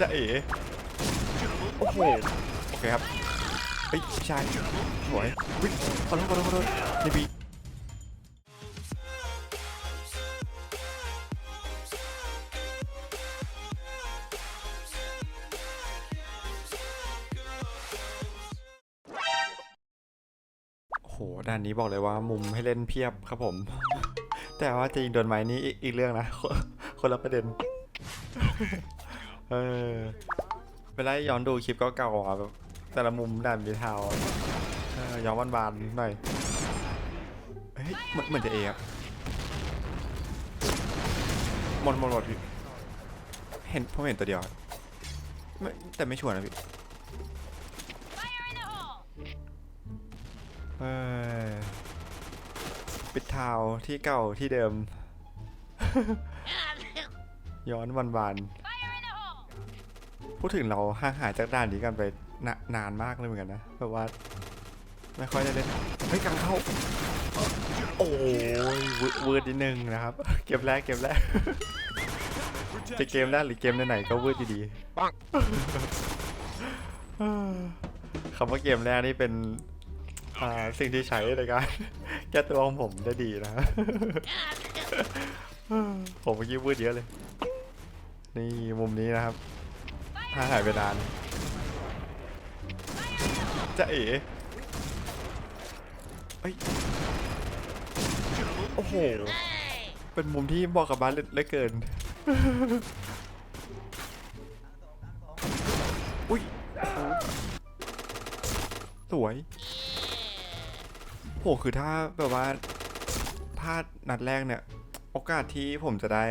จะเอ๋โอ้โหโอเคครับเฮ้ยชายสวยวิ่งขอโทษขอโทษขอโทษนี่บีโอ้โหด้านนี้บอกเลยว่ามุมให้เล่นเพียบครับผม แต่ว่าจะยิงโดนไหมนี่อีกเรื่องนะ คนละประเด็น เออเวลาย้อนดูคลิปเก่าๆอะแบบแต่ละมุมด่านมีเทาเออย้อนบานๆหน่อยเฮ้ยเหมือนเหมือนจะเอครับหมดหมดหมดพี่เห็นผมเห็นตัวเดียวไม่แต่ไม่ชวร์นะพี่เออปิดเทาที่เก่าที่เดิม ย้อนวันวาน พูดถึงเราห่างหายจากด่านนี้กันไปนนานมากเลยเหมือนกันนะแบบว่า ไม่ค่อยได้เล่นเฮ้ยกลางเข้า โอ้ยเวอร์เวอร์นิดนึงนะครับ เกมแรกเกมแรกจะเกมแรกหรือเกมไหนๆก็เวอร์ดดีๆปังคำว่าเกมแรกนี่เป็นสิ่งที่ใช้ในการแก้ตัวของผมได้ดีนะผมเมื่อกี้วืดเยอะเลย นี่มุมนี้นะครับ ถ้าหายไปนานจะเอ๋เอ้ยโอ้โห เป็นมุมที่บอกกับบ้านเหลือเกิน อุ้ย สวย โห คือถ้าแบบว่าพลาดนัดแรกเนี่ย โอกาสที่ผมจะได้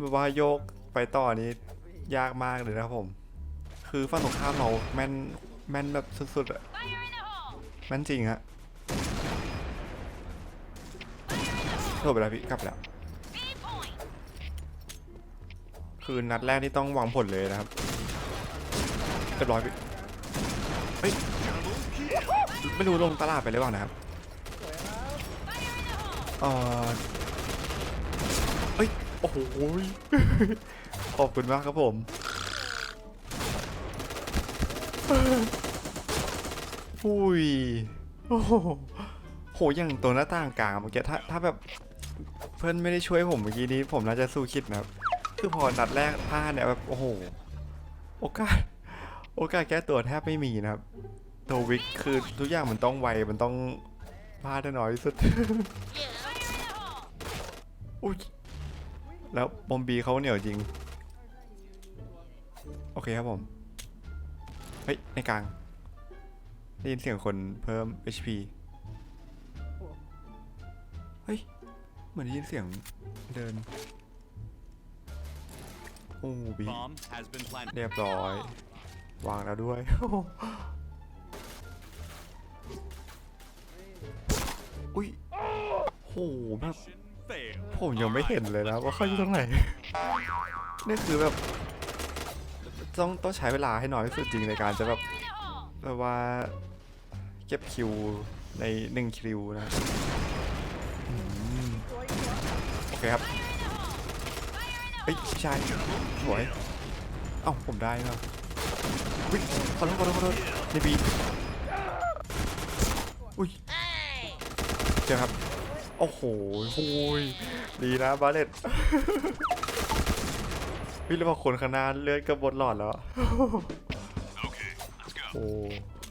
แบบว่าโยก ไปต่อนี้ยากมากเลยนะครับผม คือฝั่งตรงข้ามเราแม่นแม่นแบบสุดๆอะแม่นจริงฮะโทษไปแล้วพี่กลับแล้ว คือนัดแรกนี่ต้องหวางผลเลยนะครับเรียบร้อยพี่เฮ้ยไม่รู้ลงตลาดไปหรือเปล่านะครับเออเฮ้ย โอ้โห ขอบคุณมากครับผม อุ้ย โอ้โหโห อย่างตัวหน้าต่างกลางเมื่อกี้ถ้าถ้าแบบเพื่อนไม่ได้ช่วยผมเมื่อกี้นี้ ผมน่าจะสู้คิดนะครับ คือพอนัดแรกพลาดเนี่ยแบบโอ้โห โอกาส โอกาสแก้ตัวแทบไม่มีนะครับตัววิกคือทุกอย่างมันต้องไว มันต้องพลาดได้น้อยที่สุด อุ้ยแล้วบอมบีเขาเหนียวจริง โอเคครับผม เฮ้ย ในกลาง ได้ยินเสียงคนเพิ่ม HP เฮ้ย เหมือนได้ยินเสียงเดิน โอ้บี Bomb has been planted. เรียบร้อย วางแล้วด้วยอุ้ยโหแบบ Fail. ผมยังไม่เห็นเลยนะว่าเขาอยู่ตรงไหน นี่คือแบบ ต้องต้องใช้เวลาให้น้อยที่สุดจริงในการจะแบบแบบว่าเก็บคิวในหนึ่งคิวนะอโอเคครับเฮ้ยชายสวยเอ้าผมได้แล้ววิขอโทษขอโทษขอโทษในบีอุ้ยเจอครับ โอ้โหโอ้ยดีนะบาเลต พี่แล้วพอคนข้างหน้าเลือดก็บดหลอดแล้ว โอ้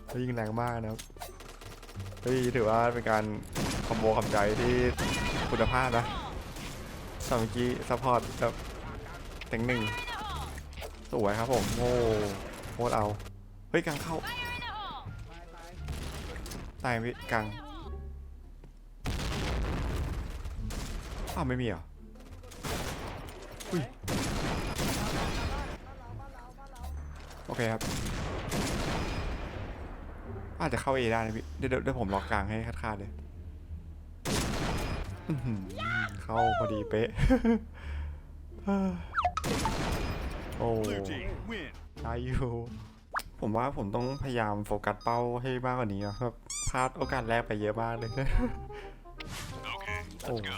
แล้วยิงแรงมากนะครับเฮ้ยถือว่าเป็นการคอมโบคำใจที่คุณภาพนะสามเมื่อกี้ซัพพอร์ตแบบเต็งหนึ่งสวยครับผมโอ้โคตรเอา เฮ้ยกลางเข้าตายพี่กลางอ้าวไม่มีเหรออุ้ย โอเคครับ อาจจะเข้าเอได้นะพี่เดี๋ยวเดี๋ยวเดี๋ยวผมล็อกกลางให้คาดๆเลยอื้อหือเข้าพอดีเป๊ะ โอ้ Blue team win. ได้อยู่ผมว่าผมต้องพยายามโฟกัสเป้าให้มากกว่านี้อะครับพลาดโอกาสแรกไปเยอะมากเลย Okay, โอ้ let's go.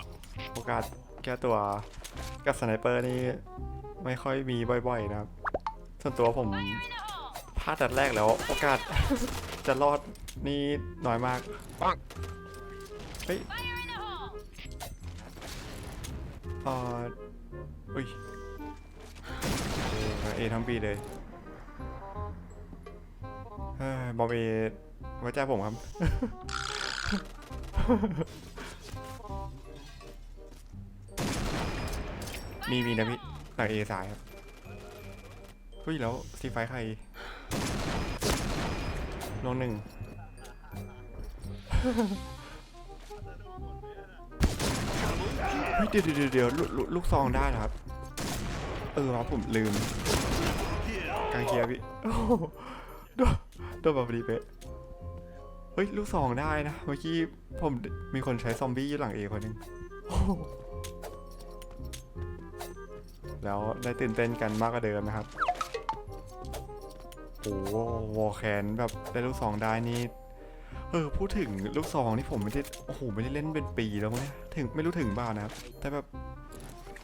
โอกาสแก้ตัวกับสไนเปอร์นี่มไม่ค่อยมีบ่อยๆนะครับ ส่วนตัวผมพลาดดัดแรกแล้วโอกาส จะรอดนี่น้อยมากปังเฮ้ยเอ่ออุ้ยเออเอทั้งปีเลยเฮ้ยบอมเอไว้ใจผมครับ มีมีนะพี่หลังเอสายครับเฮ้ยแล้วซีไฟใครลงหนึ่งเฮ้ยเดี๋ยวเดี๋ยวเดี๋ยวลูกลูกซองได้ครับ เออวะผมลืมกางเคียร์พี่โอ้โหโดนโดนแบบดีเป๊ะเฮ้ยลูกซองได้นะเมื่อกี้ผมมีคนใช้ซอมบี้อยู่หลังเอคนนึงแล้วได้ตื่นเต้นกันมากกว่าเดิมนะครับ โอ้โหวอลแคนแบบได้ลูกซองได้นี่เออพูดถึงลูกซองนี่ผมไม่ได้โอ้โหไม่ได้เล่นเป็นปีแล้วเนี่ยถึงไม่รู้ถึงเปล่านะครับ แต่แบบ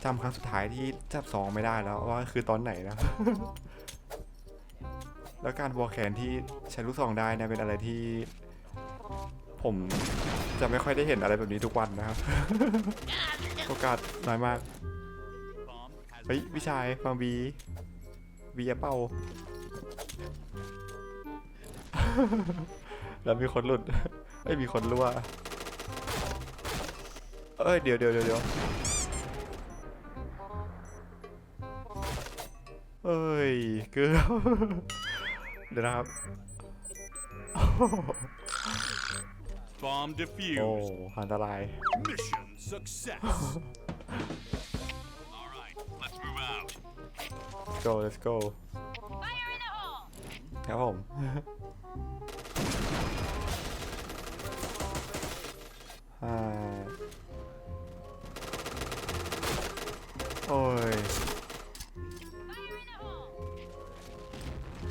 จำครั้งสุดท้ายที่จับซองไม่ได้แล้วว่าคือตอนไหนนะแล้วการวอลแคนที่ใช้ลูกซองได้นี่เป็นอะไรที่ ผมจะไม่ค่อยได้เห็นอะไรแบบนี้ทุกวันนะครับโอกาสน้อยมากเฮ้ยพี่ชายฟังบีบีเป้า แล้วมีคนหลุดเอ้ยมีคนรั่วเอ้ยเดี๋ยวเดี๋ยวเดี๋ยวเดี๋ยวเอ้ยเกือบเดี๋ยวนะครับ Bomb โอ้ defused. อันตราย Mission success. All right, let's move out. go let's go ครับผมฮ่าโอ้ย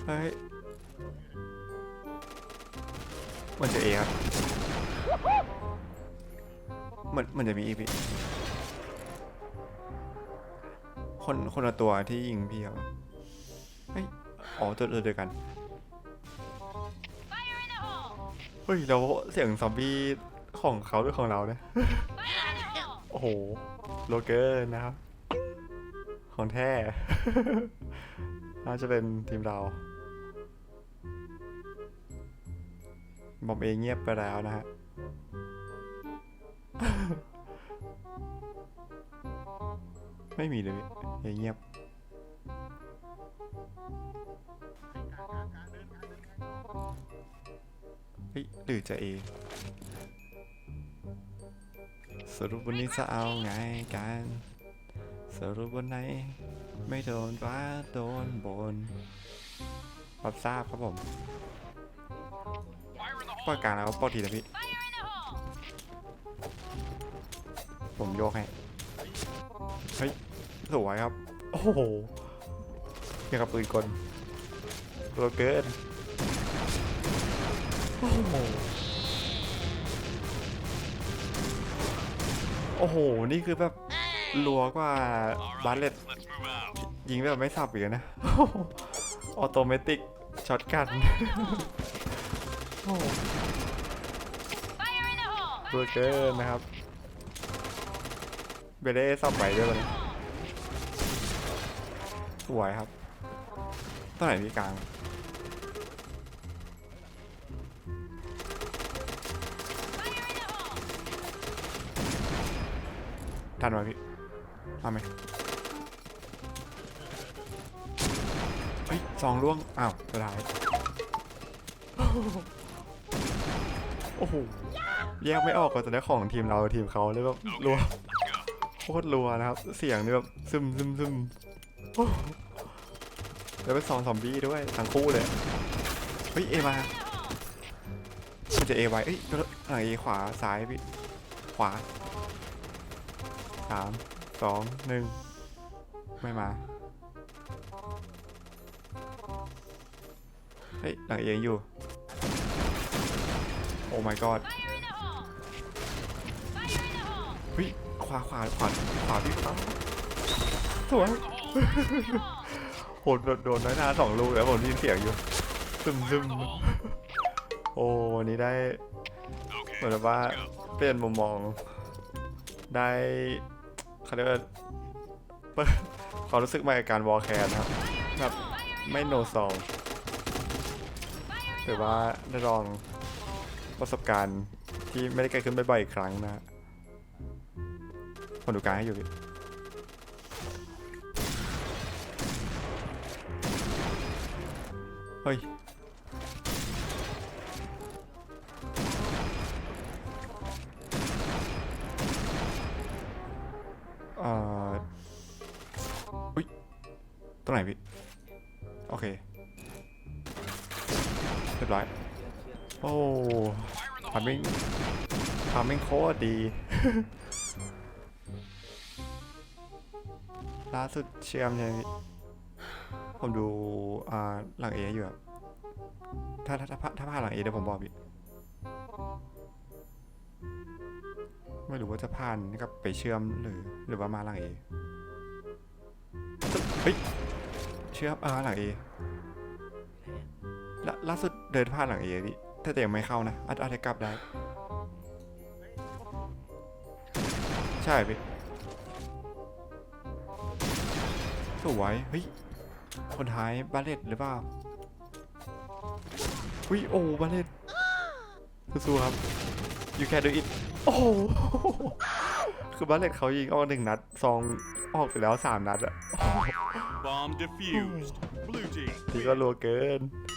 เฮ้ยมันจะเอครับ มันมันจะมีอีกพี่ คนคนละตัวที่ยิงพี่ครับ เฮ้ย อ๋อตัวเดียวกัน เฮ้ยแล้วเสียงซอมบี้ของเขาหรือของเราเนี่ย โอ้โห โลเกอร์นะครับ ของแท้ น่าจะเป็นทีมเรา บอมเองเงียบไปแล้วนะฮะ ไม่มีเลยพี่เองเงียบ เฮ้ยหรือจะเอสรุปวันนี้จะเอาไงกัน สรุปวันไหน ไม่โดนว่าโดนบนรับทราบครับผมปล่อยกลางแล้วปล่อยทีนะพี่ ผมโยกให้ เฮ้ย สวยครับ โอ้โหยังกับปืนกลโรเกิน โอ้โหโอ้โห นี่คือแบบรัวกว่าบา right, เลตยิงแบบไม่สับอีกนะ ออโตเมติกช็อตกันโอ้เบอร์เกอร์นะครับ เบเล่สับไหวด้วยเนี่ยสวยครับตัวไหนพี่กลาง ทันไหมพี่เอาไหมเฮ้ยซองล่วง อ้าวสุดท้ายโอ้โห แยกไม่ออกว่าจะได้ของทีมเราทีมเขาเลยแบบรัวโคตรรัวนะครับ เสียงนี่แบบซึมซึมซึมแล้วเป็นซองซอมบี้ด้วยทั้งคู่เลย เฮ้ยเอมามันจะเอไว้เอ้ยเอขวาซ้ายพี่ ขวา สามสองหนึ่งไม่มา เฮ้ยหลังเอียงอยู่ โอ้ my god เฮ้ยขวาขวาขวาขวาพี่ขวาสวยโหดโดนน้อยหน้าสองลูกแล้วผมได้ยินเสียงอยู่ซึมซึมโอ้วันนี้ได้เหมือนว่าเปลี่ยนมุมมองได้ เขาเรียกว่าเปิดความรู้สึกใหม่กับการวอลแคนครับแบบไม่โนซองถือว่าได้ลองประสบการณ์ที่ไม่ได้เกิดขึ้นบ่อยๆอีกครั้งนะผมดูการให้อยู่เฮ้ย รงไหนพี่ โอเค เรียบร้อย โอ้ทำมิ่งทำมิ่งโคตรดี ล่าสุดเชื่อมใช่ไหมพี่ผมดูอ่าหลังเออยู่อะถ้าถ้าถ้าถ้าพลาดหลังเอเดี๋ยวผมบอกพี่ไม่รู้ว่าจะผ่านกับไปเชื่อมหรือหรือว่ามาหลังเอเฮ้ย ชื่อมอ่าหลังเอล่าล่าสุดเดินผ่านหลังเอพี่ถ้าแต่ยังไม่เข้านะอาจอาจะกลับได้ ใช่พี่สวยเฮ้ยคนท้ายบาเลตหรือเปล่าอุ้ยโอ้บาเลตสู้ๆครับ you can do it โอ้ คือบาเลตเขายิงออกหนึ่งนัดซองออกไปแล้วสามนัดอะ Bomb defused. Blue team. ทีก็รัวเกิน win.